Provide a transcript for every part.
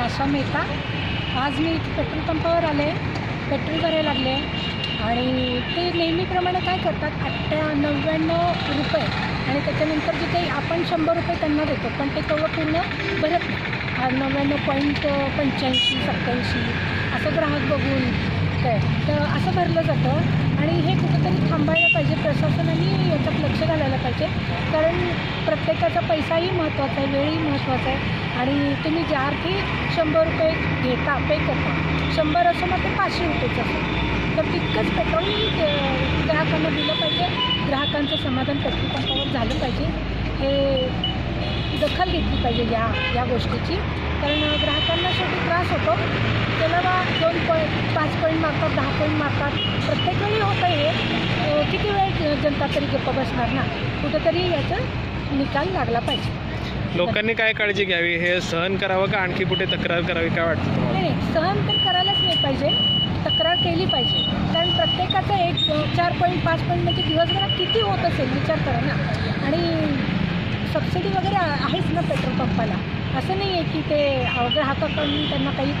आशा मेहता. आज मी इथे पेट्रोल पंपावर आले पेट्रोल भरायला लागले आणि ते नेहमीप्रमाणे काय करतात अठ्ठ्या नव्याण्णव रुपये आणि त्याच्यानंतर जे काही आपण शंभर रुपये त्यांना देतो पण ते तेवढं पूर्ण भरत नाही. नव्याण्णव पॉईंट पंच्याऐंशी सत्त्याऐंशी असं ग्राहक बघून काय? तर असं भरलं जातं आणि हे कुठं थांबायला पाहिजे प्रशासनाने याच्यात लक्ष घालायला पाहिजे. कारण प्रत्येकाचा पैसाही महत्त्वाचा आहे वेळही महत्त्वाचा आहे. आणि तुम्ही ज्या अर्थी शंभर रुपये घेता पे करता शंभर असो मग ते पाचशे रुपयेच असो. तर तितकंच पेट्रोलही ग्राहकांना दिलं पाहिजे. ग्राहकांचं समाधान पेट्रोल पंपावर झालं पाहिजे. हे दखल घेतली पाहिजे या या गोष्टीची. कारण ग्राहकांना शेवटी त्रास होतो. त्याला बा दोन पॉईंट पॉईंट मारतात दहा पॉईंट मारतात? प्रत्येक वेळी होतं हे. किती वेळ जनता तरी गप्प बसणार ना? कुठंतरी याचा निकाल लागला पाहिजे. लोकांनी काय काळजी घ्यावी? हे सहन करावं का आणखी कुठे तक्रार करावी? काय वाटतं तुम्हाला? नाही सहन तर करायलाच नाही पाहिजे. तक्रार केली पाहिजे. कारण प्रत्येकाचं एक चार पॉईंट पाच पॉईंट म्हणजे दिवसभरात किती होत असेल? विचार करा ना. आणि सबसिडी वगैरे आहेच ना पेट्रोल पंपाला. असं नाही आहे की ते ग्राहकाकडून त्यांना काही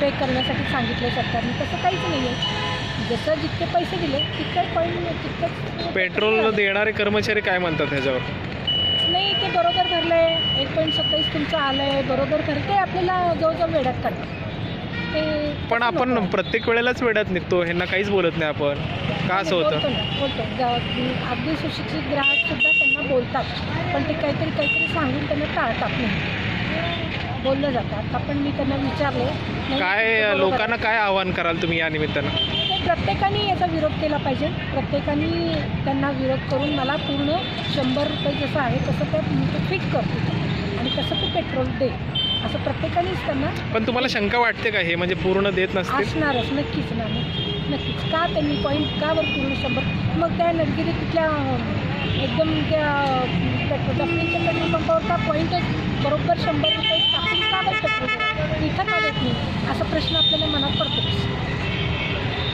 पे करण्यासाठी सांगितलं सरकारने. तसं काहीच नाही आहे जसं जितके पैसे दिले तितके पॉईंट तितकेच पेट्रोल देणारे कर्मचारी काय म्हणतात ह्याच्यावर? नाही ते बरोबर भरलं एक पॉईंट सत्तावीस तुमचं आलं आहे बरोबर भरते आपल्याला जवळजवळ वेड्यात काढतात ते पण आपण प्रत्येक वेळेलाच वेळात निघतो. ह्यांना काहीच बोलत नाही आपण. का असं बोलतो होतं? ना बोलतो. ग- अगदी सुशिक्षित ग्राहक सुद्धा त्यांना बोलतात. पण ते काहीतरी काहीतरी सांगून त्यांना टाळतात नाही. बोललं जातं. आता पण मी त्यांना विचारले. नाही, काय बरोबर. आहे. लोकांना काय आवाहन कराल तुम्ही या निमित्तानं? ते प्रत्येकाने याचा विरोध केला पाहिजे. प्रत्येकाने त्यांना विरोध करून मला पूर्ण शंभर रुपये जसं आहे तसं ते ते फिट करतो. आणि तसं ते पेट्रोल दे. असं प्रत्येकानेच त्यांना पण तुम्हाला शंका वाटते का हे? म्हणजे पूर्ण देत नसतील? असणारच. नक्कीच ना नक्की- नक्कीच. का त्यांनी पॉईंट का बरं पूर्ण शंभर? मग त्या नदगिरी तिथल्या अं, एकदम त्या पेट्रोल पेट्रोल पंपावर का पॉईंटच बरोबर शंभर रुपये का बरं पेट्रोल देणार? का देत नाही असा प्रश्न आपल्याला मनात पडतोच